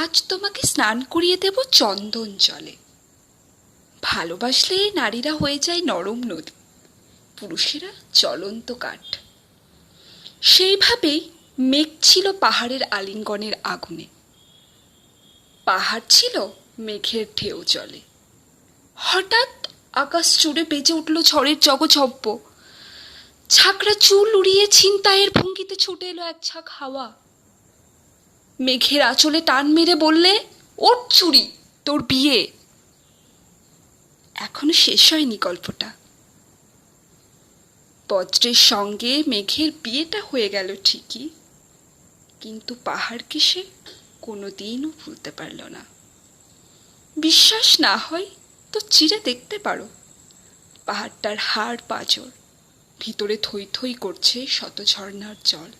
আজ তোমাকে স্নান করিয়ে দেব চন্দন জলে। ভালোবাসলে নারীরা হয়ে যায় নরম নদী, পুরুষেরা চলন্ত কাঠ। সেইভাবেই মেঘ ছিল পাহাড়ের আলিঙ্গনের আগুনে। পাহাড় ছিল মেঘের ঢেউ জলে। হঠাৎ আকাশ জুড়ে বেজে উঠল ঝড়ের জগঝব্য ছাকরা চুল উড়িয়ে ছিনতাইয়ের ভঙ্গিতে ছুটে এলো এক ছাক হাওয়া। মেঘের আঁচলে টান মেরে বললে ওর চুরি, তোর বিয়ে। এখনও শেষ হয়নি গল্পটা। বজ্রের সঙ্গে মেঘের বিয়েটা হয়ে গেল ঠিকই, কিন্তু পাহাড়কে সে কোনো দিনও ভুলতে পারল না। বিশ্বাস না হয় তো চিরে দেখতে পারো। পাহাড়টার হাড় পাঁজর, ভিতরে থই থই করছে শত ঝর্ণার জল।